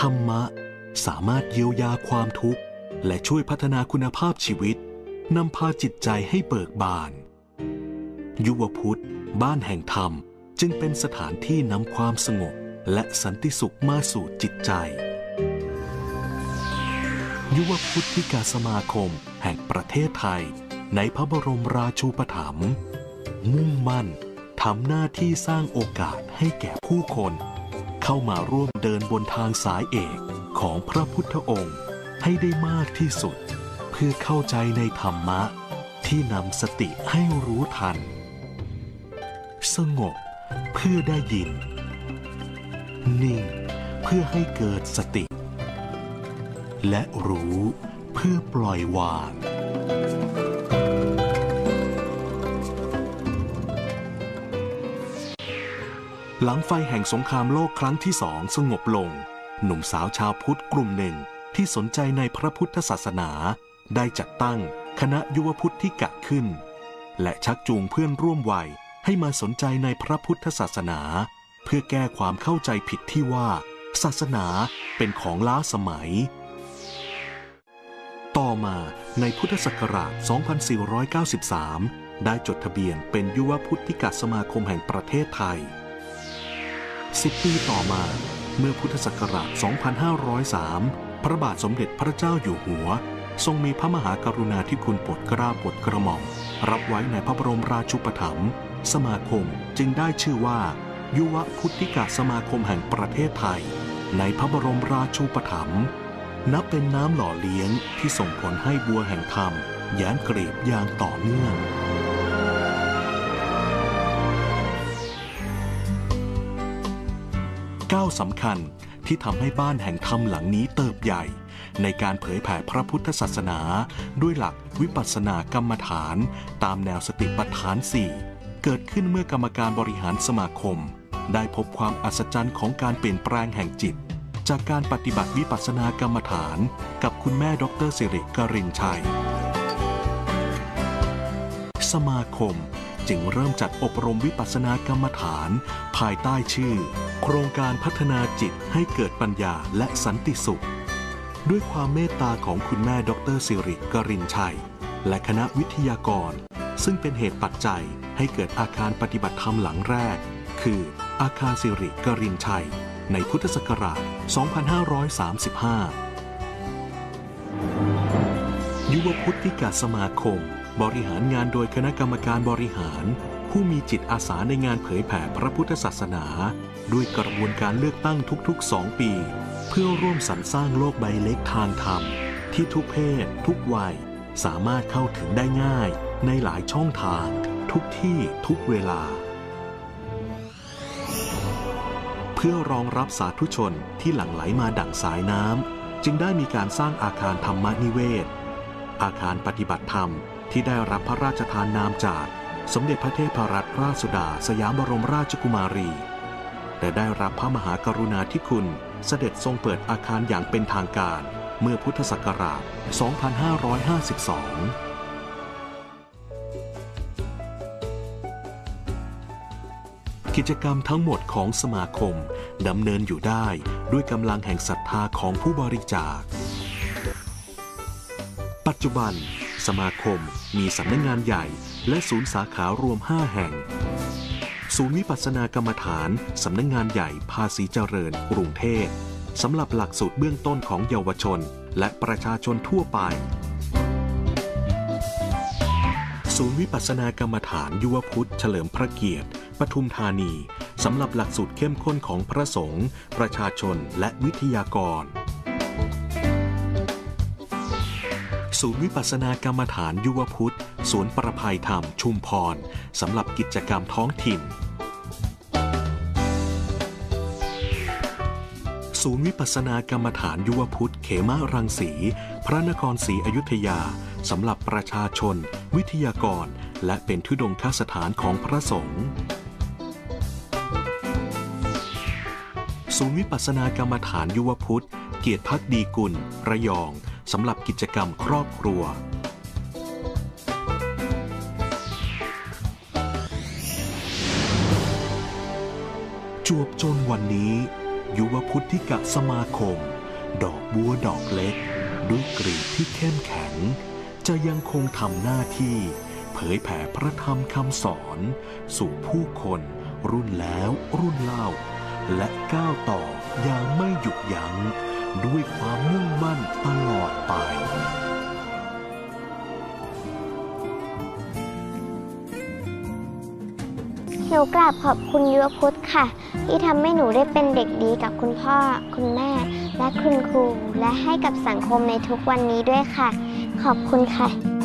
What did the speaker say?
ธรรมะ สามารถเยียวยาความทุกข์ และช่วยพัฒนาคุณภาพชีวิตนำพาจิตใจให้เบิกบาน ยุวพุทธ บ้านแห่งธรรมจึงเป็นสถานที่นำความสงบและสันติสุขมาสู่จิตใจ ยุวพุทธิกาสมาคมแห่งประเทศไทย ในพระบรมราชูปถัมภ์มุ่งมั่นทำหน้าที่สร้างโอกาสให้แก่ผู้คน เข้ามาร่วมเดินบนทางสายเอกของพระพุทธองค์ให้ได้มากที่สุด เพื่อเข้าใจในธรรมะ ที่นำสติให้รู้ทัน สงบเพื่อได้ยิน นิ่งเพื่อให้เกิดสติ และรู้เพื่อปล่อยวาง หลังไฟแห่งสงครามโลกครั้งที่สองสงบลง หนุ่มสาวชาวพุทธกลุ่มหนึ่งที่สนใจในพระพุทธศาสนา ได้จัดตั้งคณะยุวพุทธิกะขึ้น และชักจูงเพื่อนร่วมวัยให้มาสนใจในพระพุทธศาสนา เพื่อแก้ความเข้าใจผิดที่ว่า ศาสนาเป็นของล้าสมัย ต่อมาในพุทธศักราช 2493 ได้จดทะเบียนเป็นยุวพุทธิกสมาคมแห่งประเทศไทย 10 ปีต่อมา เมื่อพุทธศักราช 2503 พระบาทสมเด็จพระเจ้าอยู่หัว ทรงมีพระมหากรุณาธิคุณโปรดเกล้าโปรดกระหม่อม รับไว้ในพระบรมราชูปถัมภ์สมาคมจึงได้ชื่อว่า ยุวพุทธิกาสมาคมแห่งประเทศไทย ในพระบรมราชูปถัมภ์นับเป็นน้ำหล่อเลี้ยงที่ส่งผลให้บัวแห่งธรรมแย้มกรีบอย่างต่อเนื่องาสำคัญที่ทำให้บ้านแห่งธรรมหลังนี้เติบใหญ่ ในการเผยแผ่พระพุทธศาสนา ด้วยหลักวิปัสสนากรรมฐาน ตามแนวสติปัฏฐานสี่เกิดขึ้นเมื่อกรรมการบริหารสมาคม ได้พบความอัศจรรย์ของการเปลี่ยนแปลงแห่งจิต จากการปฏิบัติวิปัสสนากรรมฐาน กับคุณแม่ดรสิริกรินชัย สมาคม จึงเริ่มจัดอบรมวิปัสสนากรรมฐาน ภายใต้ชื่อ โครงการพัฒนาจิตให้เกิดปัญญาและสันติสุข ด้วยความเมตตาของคุณแม่ดรสิริกรินชัย และคณะวิทยากร ซึ่งเป็นเหตุปัจจัยให้เกิดอาคารปฏิบัติธรรมหลังแรก คืออาคารสิริกรินชัย ในพุทธศักราช 2535 ยุวพุทธิกาสมาคม บริหารงานโดยคณะกรรมการบริหาร ผู้มีจิตอาสาในงานเผยแผ่พระพุทธศาสนา ด้วยกระบวนการเลือกตั้งทุกๆ 2 ปี เพื่อร่วมสรรสร้างโลกใบเล็กทางธรรม ที่ทุกเพศ ทุกวัย สามารถเข้าถึงได้ง่าย ในหลายช่องทาง ทุกที่ทุกเวลา เพื่อรองรับสาธุชนที่หลั่งไหลมาดั่งสายน้ำจึงได้มีการสร้างอาคารธรรมนิเวศ อาคารปฏิบัติธรรม ที่ได้รับพระราชทานนามจากสมเด็จพระเทพรัตนราชสุดาสยามบรมราชกุมารีและได้รับพระมหากรุณาธิคุณเสด็จทรงเปิดอาคารอย่างเป็นทางการเมื่อพุทธศักราช 2552กิจกรรมทั้งหมดของสมาคมดำเนินอยู่ได้ด้วยกำลังแห่งศรัทธาของผู้บริจาค ปัจจุบัน สมาคมมีสำนักงงานใหญ่ และศูนย์สาขารวม 5 แห่ง ศูนย์วิปัสสนากรรมฐานสำนักงงานใหญ่ภาษีเจริญกรุงเทพสำหรับหลักสูตรเบื้องต้นของเยาวชน และประชาชนทั่วไป ศูนย์วิปัสสนากรรมฐานยุวพุทธเฉลิมพระเกียรติ ปทุมธานีสำหรับหลักสูตรเข้มข้นของพระสงฆ์ประชาชนและวิทยากร ศูนย์วิปัสสนากรรมฐานยุวพุทธสวนประภัยธรรมชุมพรสำหรับกิจกรรมท้องถิ่น ศูนย์วิปัสสนากรรมฐานยุวพุทธเขมารังสี พระนครศรีอยุธยาสำหรับประชาชน วิทยากร และเป็นทุดงคสถานของพระสงฆ์ศูนย์วิปัสสนากรรมฐานยุวพุทธ เกียรติพักดีกุล ระยอง สำหรับกิจกรรมครอบครัว จวบจนวันนี้ ยุวพุทธิกะสมาคม ดอกบัวดอกเล็ก ด้วยกรีบที่เข้มแข็ง จะยังคงทำหน้าที่เผยแผ่พระธรรมคำสอน สู่ผู้คน รุ่นแล้วรุ่นเล่า และก้าวต่ออย่างไม่ ด้วยความมุ่งมั่นตลอดไปหนูกราบขอบคุณยุวพุทธค่ะ ที่ทำให้หนูได้เป็นเด็กดีกับคุณพ่อ คุณแม่ และคุณครู และให้กับสังคมในทุกวันนี้ด้วยค่ะ ขอบคุณค่ะ